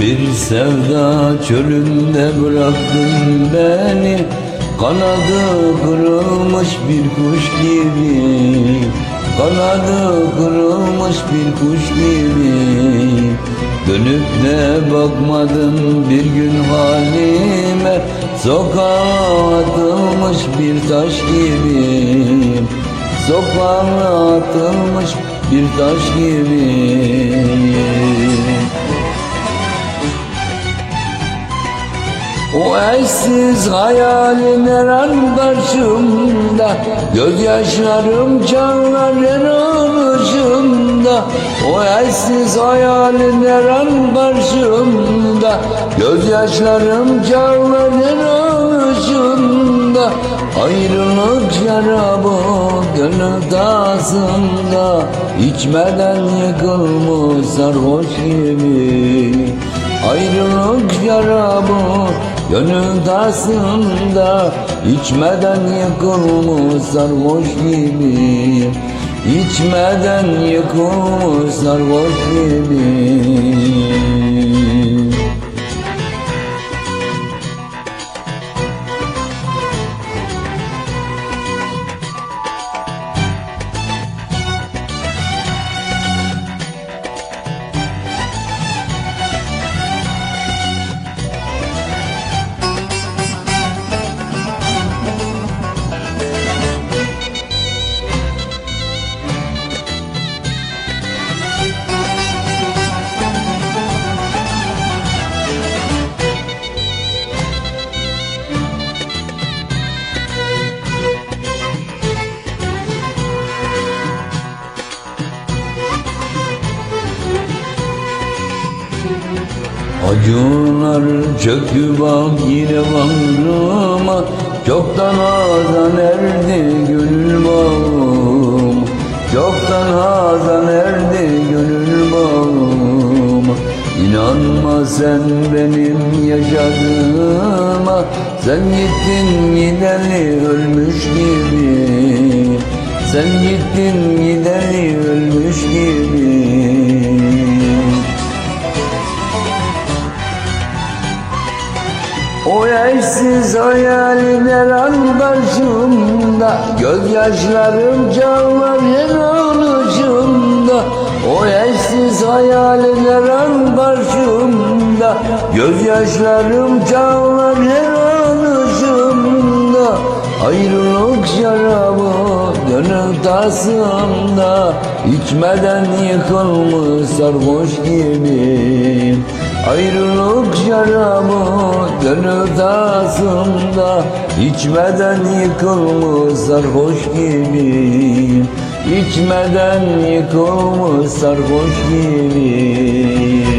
Bir sevda çölünde bıraktın beni. Kanadı kırılmış bir kuş gibi. Kanadı kırılmış bir kuş gibi. Dönüp de bakmadın bir gün halime. Sokağa atılmış bir taş gibi. Sokağa atılmış bir taş gibi O eşsiz hayalin her an karşımda Gözyaşlarım an ışığımda O eşsiz hayalin her an karşımda Gözyaşlarım an ışığımda Ayrılık şarabı gönül tasında İçmeden yıkılmış sarhoş gibi Ayrılık şarabı gönül tasında İçmeden yıkılmış sarhoş gibi. İçmeden yıkılmış sarhoş gibi Acılar çöktü bak yine bağrıma Çoktan hazan erdi gönül bağım? Çoktan hazan erdi gönül bağım? İnanma sen benim yaşadığıma. Sen gittin gideli ölmüş gibi. Sen gittin gideli O eşsiz hayalin her an karşımda Gözyaşlarım çağlar her an ışığımda O eşsiz hayalin her an karşımda Gözyaşlarım çağlar her an ışığımda Ayrılık şarabı gönül tasımda İçmeden yıkılmış sarhoş gibi. Ayrılık şarabı gönül tasımda İçmeden yıkılmış sarhoş gibi. İçmeden yıkılmış sarhoş gibi